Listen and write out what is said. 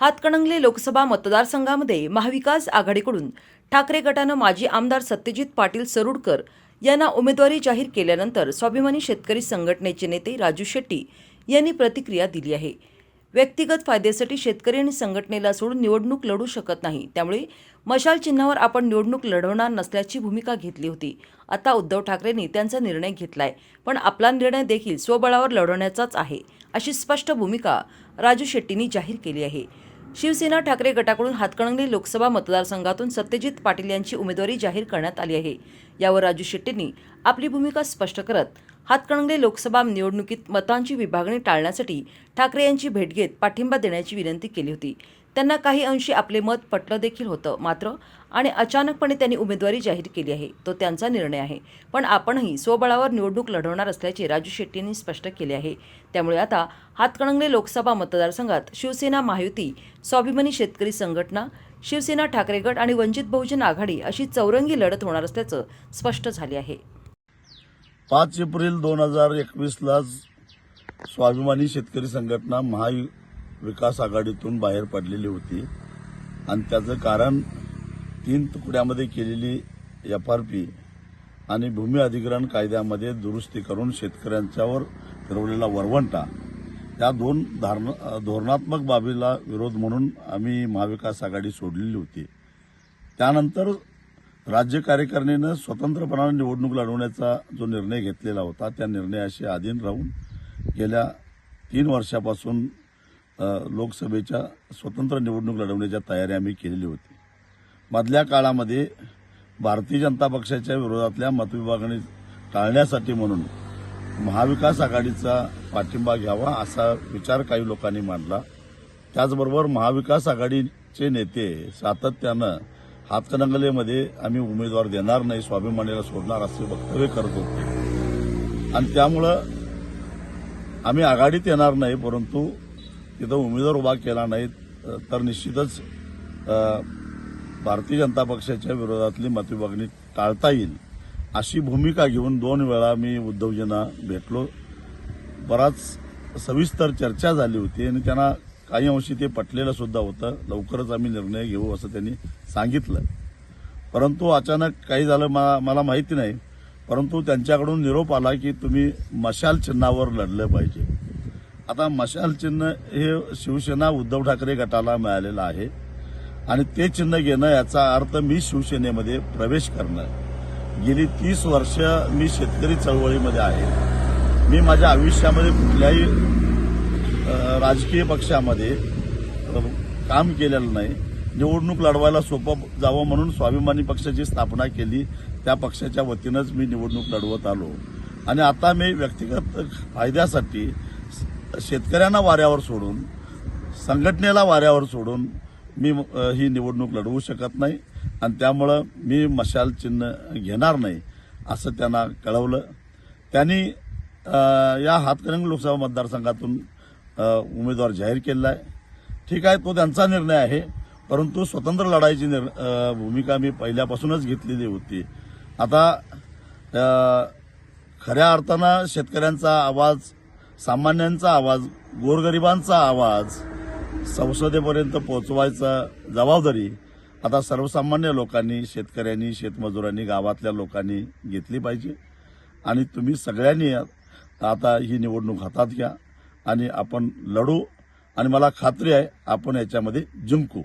हातकणंगले लोकसभा मतदारसंघामध्ये महाविकास आघाडीकडून ठाकरे गटानं माजी आमदार सत्यजित पाटील सरुडकर यांना उमेदवारी जाहीर केल्यानंतर स्वाभिमानी शेतकरी संघटनेचे नेते राजू शेट्टी यांनी प्रतिक्रिया दिली आहे. व्यक्तिगत फायद्यासाठी शेतकरी आणि संघटनेला सोडून निवडणूक लढू शकत नाही. त्यामुळे मशाल चिन्हावर आपण निवडणूक लढवणार नसल्याची भूमिका घेतली होती. आता उद्धव ठाकरेंनी त्यांचा निर्णय घेतलाय. पण आपला निर्णय देखील स्वबळावर लढवण्याचाच आहे अशी स्पष्ट भूमिका राजू शेट्टींनी जाहीर केली आहे. शिवसेना ठाकरे गटाकडून हातकणंगले लोकसभा मतदारसंघातून सत्यजित पाटील यांची उमेदवारी जाहीर करण्यात आली आहे. यावर राजू शेट्टींनी आपली भूमिका स्पष्ट करत हातकणंगले लोकसभा निवडणुकीत मतांची विभागणी टाळण्यासाठी ठाकरे यांची भेट घेत पाठिंबा देण्याची विनंती केली होती. त्यांना काही अंशी आपले मत पटलं देखील होतं मात्र आणि अचानकपणे त्यांनी उमेदवारी जाहीर केली आहे तो त्यांचा निर्णय आहे. पण आपणही स्वबळावर निवडणूक लढवणार असल्याचे राजू शेट्टी यांनी स्पष्ट केले आहे. त्यामुळे आता हातकणंगले लोकसभा मतदारसंघात शिवसेना महायुती स्वाभिमानी शेतकरी संघटना शिवसेना ठाकरे गट आणि वंचित बहुजन आघाडी अशी चौरंगी लढत होणार असल्याचं स्पष्ट झाले आहे. पाच एप्रिल दोन हजार एकवीसला स्वाभिमानी शेतकरी संघटना महाविकास आघाडीतून बाहेर पडलेली होती. आणि त्याचं कारण तीन तुकड्यामध्ये केलेली एफ आर पी आणि भूमी अधिग्रहण कायद्यामध्ये दुरुस्ती करून शेतकऱ्यांच्यावर फिरवलेला वरवंटा. त्या दोन धारण धोरणात्मक बाबीला विरोध म्हणून आम्ही महाविकास आघाडी सोडलेली होती. त्यानंतर राज्य कार्यकारिणीनं स्वतंत्रपणाने निवडणूक लढवण्याचा जो निर्णय घेतलेला होता त्या निर्णयाशी अधीन राहून गेल्या तीन वर्षापासून लोकसभेच्या स्वतंत्र निवडणूक लढवण्याच्या तयारी आम्ही केलेली होती. मधल्या काळामध्ये भारतीय जनता पक्षाच्या विरोधातल्या मतविभागणी टाळण्यासाठी म्हणून महाविकास आघाडीचा पाठिंबा घ्यावा असा विचार काही लोकांनी मांडला. त्याचबरोबर महाविकास आघाडीचे नेते सातत्यानं हातकणंगलेमध्ये आम्ही उमेदवार देणार नाही स्वाभिमानीला सोडणार असे वक्तव्य करत होते. आणि त्यामुळं आम्ही आघाडीत येणार नाही परंतु तिथं उमेदवार उभा केला नाही तर निश्चितच भारतीय जनता पक्षाच्या विरोधातली मतविभागणी टाळता येईल अशी भूमिका घेऊन दोन वेळा मी उद्धवजींना भेटलो. बराच सविस्तर चर्चा झाली होती आणि त्यांना काही अंशी ते पटलेलं सुद्धा होतं. लवकरच आम्ही निर्णय घेऊ असं त्यांनी सांगितलं. परंतु अचानक काही झालं मा- मला माहिती नाही. परंतु त्यांच्याकडून निरोप आला की तुम्ही मशाल चिन्हावर लढलं पाहिजे. आता मशाल चिन्ह हे शिवसेना उद्धव ठाकरे गटाला मिळालेलं आहे. आणि ते चिन्ह घेणं याचा अर्थ मी शिवसेनेमध्ये प्रवेश करणं गेली तीस वर्ष मी शेतकरी चळवळीमध्ये आहे. मी माझ्या आयुष्यामध्ये कुठल्याही राजकीय पक्षामध्ये काम केलेलं नाही. निवडणूक लढवायला सोपं जावं म्हणून स्वाभिमानी पक्षाची स्थापना केली. त्या पक्षाच्या वतीनंच मी निवडणूक लढवत आलो. आणि आता मी व्यक्तिगत फायद्यासाठी शेतकऱ्यांना वाऱ्यावर सोडून संघटनेला वाऱ्यावर सोडून मी ही निवडणूक लढवू शकत नाही आणि त्यामुळं मी मशाल चिन्ह घेणार नाही असं त्यांना कळवलं. त्यांनी या हातकरंग लोकसभा मतदारसंघातून उमेदवार जाहीर केलेला आहे ठीक आहे तो त्यांचा निर्णय आहे परंतु स्वतंत्र लढाईची निर् भूमिका मी पहिल्यापासूनच घेतलेली होती. आता खऱ्या अर्थानं शेतकऱ्यांचा आवाज सामान्यांचा आवाज गोरगरिबांचा आवाज संसदेपर्यंत पोहोचवायचा जबाबदारी आता सर्वसामान्य लोकांनी शेतकऱ्यांनी शेतमजुरांनी गावातल्या लोकांनी घेतली पाहिजे. आणि तुम्ही सगळ्यांनी आता ही निवडणूक हातात घ्या. आणि आपण लढू आणि मला खात्री आहे आपण याच्यामध्ये जिंकू.